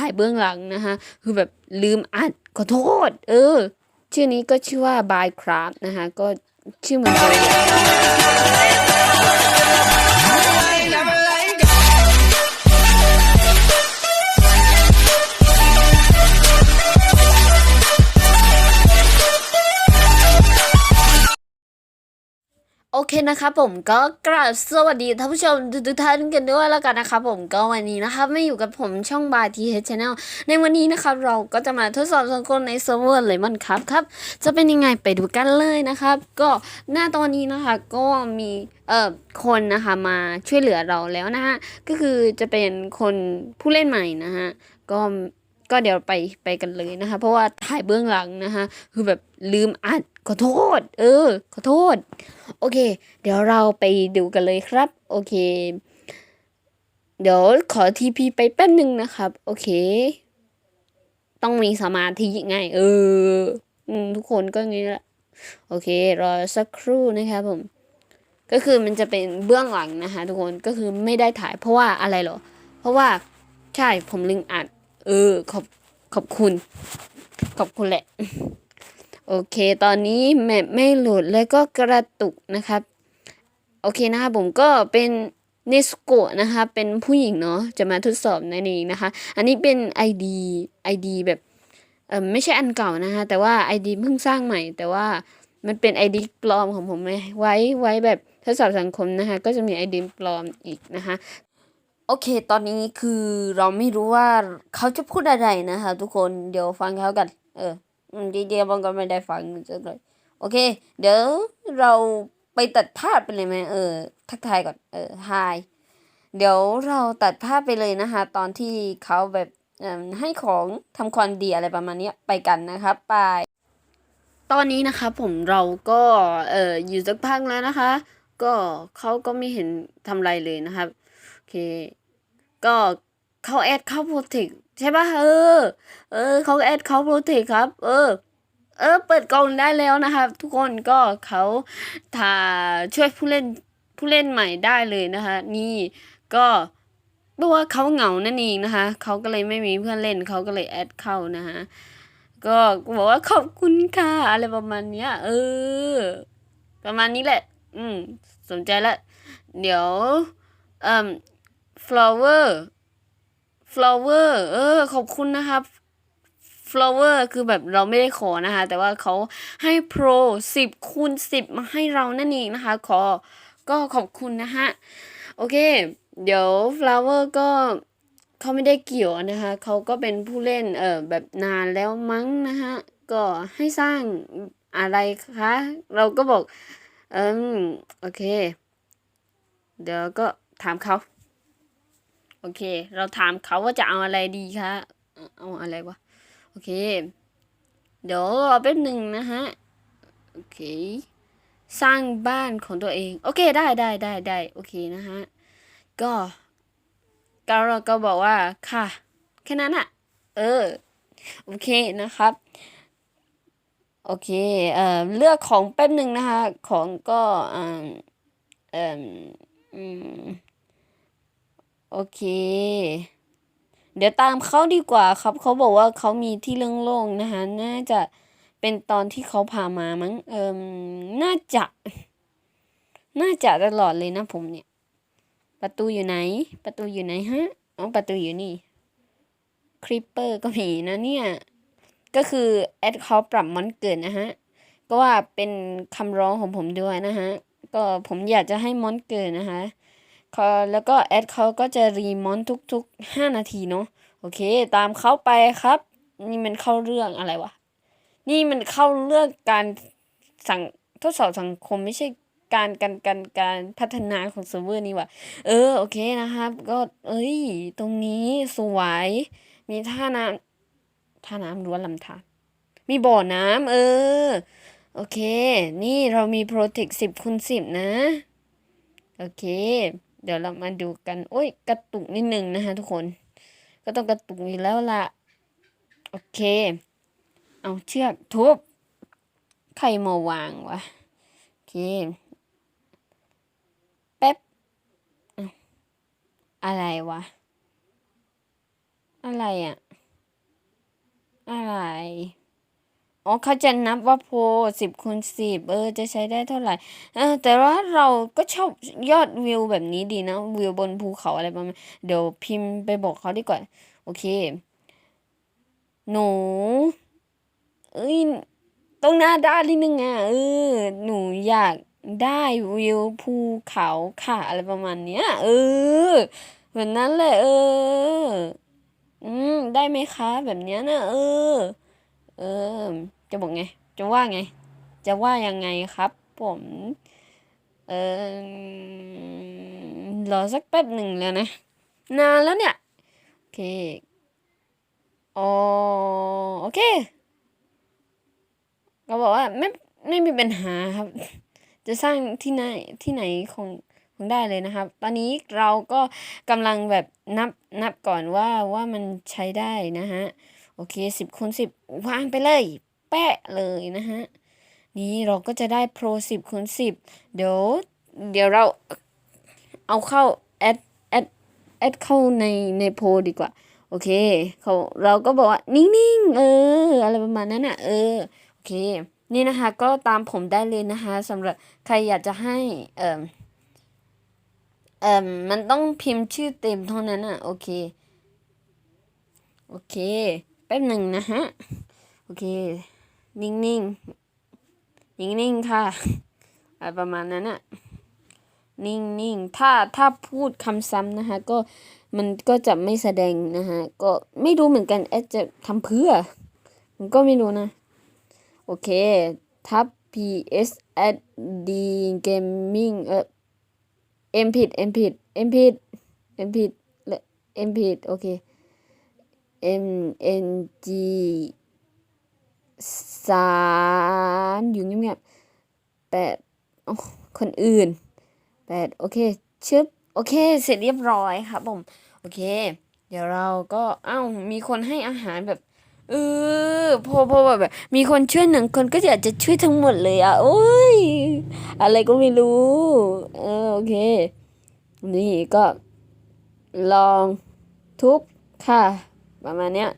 ถ่ายเบื้องหลังนะคะคือแบบลืมอัดขอโทษ เออ ชื่อนี้ก็ชื่อว่า by craft นะคะก็ชื่อเหมือนกัน อเคนะครับผมก็กราบสวัสดีท่านผู้ชมทุกท่านกันด้วยแล้วกันนะครับผมก็วันนี้นะครับไม่อยู่กับผมช่องบาทีเฮชแนลในวันนี้นะครับเราก็จะมาทดสอบสังคมในเซิร์ฟเวอร์เลยมอนครับครับ จะเป็นยังไงไปดูกันเลยนะครับ ก็หน้าตอนนี้นะคะก็มีเอ่อคนนะคะมาช่วยเหลือเราแล้วนะฮะก็คือจะเป็นคนผู้เล่นใหม่นะฮะก็ก็เดี๋ยวไปไปกันเลยนะคะ เพราะว่าถ่ายเบื้องหลังนะคะคือแบบ ลืมอัดขอโทษ เออ ขอโทษ โอเค เดี๋ยวเราไปดูกันเลยครับ โอเค เดี๋ยวขอทีพีไปแป๊บหนึ่งนะครับ โอเค ต้องมีสมาธิไง เออทุกคนก็งี้แหละ โอเค รอสักครู่นะครับผม ก็คือมันจะเป็นเบื้องหลังนะคะทุกคน ก็คือไม่ได้ถ่ายเพราะว่าอะไรหรอ เพราะว่าใช่ผมลืมอัด เออ ขอบขอบคุณ ขอบคุณแหละ โอเค ตอนนี้แมปไม่โหลดแล้วก็กระตุกนะครับ โอเคนะครับผมก็เป็นเนสโกะนะคะเป็นผู้หญิงเนาะจะมาทดสอบนั่นเองนะคะ อันนี้เป็น ID ID แบบเออไม่ใช่อันเก่านะคะแต่ว่า ID เพิ่งสร้างใหม่ แต่ว่ามันเป็น ID ปลอมของผมไว้ไว้แบบทดสอบสังคมนะคะก็จะมี ID ปลอมอีกนะคะโอเค ตอนนี้คือเราไม่รู้ว่าเขาจะพูดอะไรนะคะทุกคนเดี๋ยวฟังเขากัน เออ ดีเดียวบางก็ไม่ได้ฟังจังเลยโอเค เดี๋ยวเราไปตัดภาพไปเลยไหมเออ ทักทายก่อน เออฮเดี๋ยวเราตัดภาพไปเลยนะคะ ตอนที่เขาแบบเอ่อให้ของทำความดีอะไรประมาณนี้ไปกันนะครับไป ตอนนี้นะคะผมเราก็เอ่ออยู่สักพักแล้วนะคะ ก็เขาก็ไม่เห็นทำอะไรเลยนะครับโอเค ก็ เขาแอดเข้าโปรเทคใช่ปะเออ เออเขาแอดเข้าโปรเทคครับ เออ เออ เปิดกล่องได้แล้วนะครับ ทุกคนก็เขาทาช่วยผู้เล่นผู้เล่นใหม่ได้เลยนะคะ นี่ก็เพราะว่าเขาเหงานั่นเองนะคะเขาก็เลยไม่มีเพื่อนเล่นเขาก็เลยแอดเข้านะคะก็บอกว่าขอบคุณค่ะอะไรประมาณเนี้ย เออ ประมาณนี้แหละ อืม สนใจละ เดี๋ยวเอ่อ flower flower เออ ขอบคุณนะครับ flower คือแบบเราไม่ได้ขอนะคะ แต่ว่าเขาให้ pro สิบคูณสิบมาให้เรานั่นเองนะคะ ขอ ก็ขอบคุณนะฮะ โอเค เดี๋ยว flower ก็เขาไม่ได้เกี่ยวนะคะ เขาก็เป็นผู้เล่น เออแบบนานแล้วมั้งนะฮะก็ให้สร้างอะไรคะ เราก็บอก เอืมโอเค เดี๋ยวก็ถามเขา โอเค เราถามเขาว่าจะเอาอะไรดีคะเอาอะไรวะโอเค เดี๋ยวรอแป๊บหนึ่งนะฮะโอเค สร้างบ้านของตัวเอง โอเคได้ได้ได้ได้โอเคนะฮะก็ก็เราก็บอกว่าค่ะ แค่นั้นอะเออโอเคนะครับโอเค เอ่อ เลือกของแป๊บหนึ่งนะคะ ของก็อ่าเอ่ออืม โอเค เดี๋ยวตามเขาดีกว่าครับ เขาบอกว่าเขามีที่เรื่องโล่งนะคะ น่าจะเป็นตอนที่เขาพามามั้ง เอิมน่าจะ น่าจะตลอดเลยนะผมเนี่ย ประตูอยู่ไหน ประตูอยู่ไหนฮะ อ๋อ ประตูอยู่นี่ คริปเปอร์ก็มีนะเนี่ย ก็คือแอดเขาปรับมอนเกินนะฮะ ก็ว่าเป็นคำร้องของผมด้วยนะฮะ ก็ผมอยากจะให้มอนเกินนะคะ แล้วก็แอดเขาก็จะรีมอนทุกๆห้านาทีเนาะโอเค ตามเขาไปครับ นี่มันเข้าเรื่องอะไรวะ นี่มันเข้าเรื่องการสั่งทดสอบสังคมไม่ใช่การการการการพัฒนาของเซิร์ฟเวอร์นี่ว่ะ เออโอเคนะครับ ก็เอ้ย ตรงนี้สวย มีท่าน้ำท่าน้ำรือว่าลำธารมีบ่อน้ำเออ โอเค นี่เรามีโปรเทคสิบคูณสิบนะ โอเค เดี๋ยวเรามาดูกัน โอ้ย กระตุกนิดนึงนะคะทุกคน ก็ต้องกระตุกอยู่แล้วล่ะ โอเค เอาเชือกทุบ ใครมาวางวะ โอเค แป๊บอ้าวอะไรวะ อะไรอะ่ะอะไร อ๋อเขาจะนับว่าโพสิบคูณสิบเออจะใช้ได้เท่าไหร่เออแต่ว่าเราก็ชอบยอดวิวแบบนี้ดีนะ วิวบนภูเขาอะไรประมาณเดี๋ยวพิมพ์ไปบอกเขาดีกว่าโอเค หนู เอ้ยต้องหน้าด้านนิดนึงอะเออ หนูอยากได้วิวภูเขาค่ะ อะไรประมาณเนี้ย เออแบบนั้นเลยเออ อืมได้ไหมคะ แบบเนี้ยนะเออ เออ จะบอกไง จะว่าไง จะว่ายังไงครับ ผม เออรอสักแป๊บหนึ่งแล้วนะ นานแล้วเนี่ย โอเคอ๋อโอเค ก็บอกว่าไม่ไม่มีปัญหาครับ จะสร้างที่ไหนที่ไหนคงคงได้เลยนะครับ ตอนนี้เราก็กำลังแบบนับนับก่อนว่าว่ามันใช้ได้นะฮะ โอเคสิบคูณสิบวางไปเลย แปะเลยนะฮะ นี่เราก็จะได้โปรสิบคูณสิบเดี๋ยวเดี๋ยวเราเอาเข้าแอดแอดแอดเข้าในในโพลดีกว่า โอเคเขาเราก็บอกว่านิ่งๆเออ อะไรประมาณนั้นอะ เออ โอเค นี่นะคะ ก็ตามผมได้เลยนะคะสำหรับใครอยากจะให้เอ่อเอ่อมันต้องพิมพ์ชื่อเต็มเท่านั้นอะ โอเค โอเค ป๊บหนึ่งนะฮะ โอเค นิ่งๆ นิ่งๆ ค่ะอะไรประมาณนั้นอะนิ่งๆ ถ้าถ้าพูดคำซ้ำนะคะ ก็มันก็จะไม่แสดงนะคะ ก็ไม่รู้เหมือนกันแอดจะทำเพื่อผมก็ไม่รู้นะ โอเค ทับ ps at d gaming เออ m ผิด m ผิด m ผิด m ผิดและ m ผิด โอเค m n g สามอยู่เงียบๆแปดคนอื่นแปดโอเคชึบโอเค เสร็จเรียบร้อยครับผม โอเค เดี๋ยวเราก็เอ้ามีคนให้อาหารแบบเออพอพอแบบ มีคนช่วยหนึ่งคนก็อยากจะช่วยทั้งหมดเลยอะโอ้ยอะไรก็ไม่รู้เออโอเค นี่ก็ลองทุบค่ะ ประมาณเนี้ย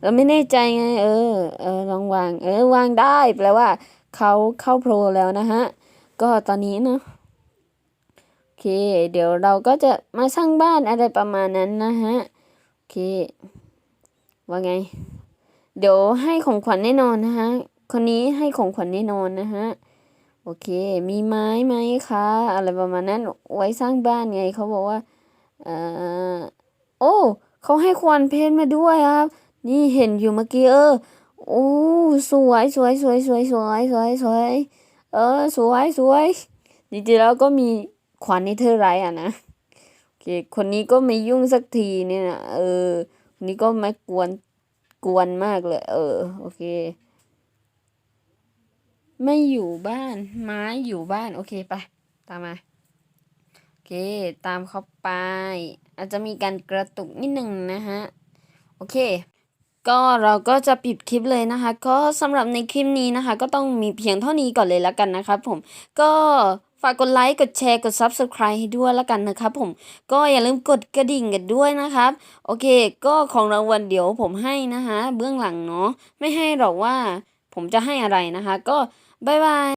เราไม่แน่ใจไง เออเออลองวาง เออวางได้แปลว่าเขาเข้าโปรแล้วนะฮะ ก็ตอนนี้เนาะโอเค เดี๋ยวเราก็จะมาสร้างบ้านอะไรประมาณนั้นนะฮะโอเค ว่าไง เดี๋ยวให้ของขวัญแน่นอนนะฮะคนนี้ให้ของขวัญแน่นอนนะฮะโอเค มีไม้ไหมคะอะไรประมาณนั้นไว้สร้างบ้านไงเขาบอกว่าเอ่อโอ้ เขาให้ควันเพชรมาด้วยครับ นี่เห็นอยู่เมื่อกี้เออโอ้สวยสวยสวยสวยสวยสวยสวยเออสวยสวยจริงๆแล้วก็มีขวัญนี่เธอไรอะนะโอเคคนนี้ก็ไม่ยุ่งสักทีเนี่ยนะเออคนนี้ก็ไม่กวนกวนมากเลย เออโอเค ไม่อยู่บ้านไม้อยู่บ้าน โอเคไปตามมา เค ตามเขาไป อาจจะมีการกระตุกนิดหนึ่งนะฮะ โอเค ก็เราก็จะปิดคลิปเลยนะคะ ก็สำหรับในคลิปนี้นะคะ ก็ต้องมีเพียงเท่านี้ก่อนเลยแล้วกันนะครับผมก็ฝากกดไลค์ กดแชร์ กด Subscribe ให้ด้วยแล้วกันนะครับผม ก็อย่าลืมกดกระดิ่งกันด้วยนะครับ โอเค ก็ของรางวัลเดี๋ยวผมให้นะคะ เบื้องหลังเนาะ ไม่ให้หรอกว่าผมจะให้อะไรนะคะ ก็บายบาย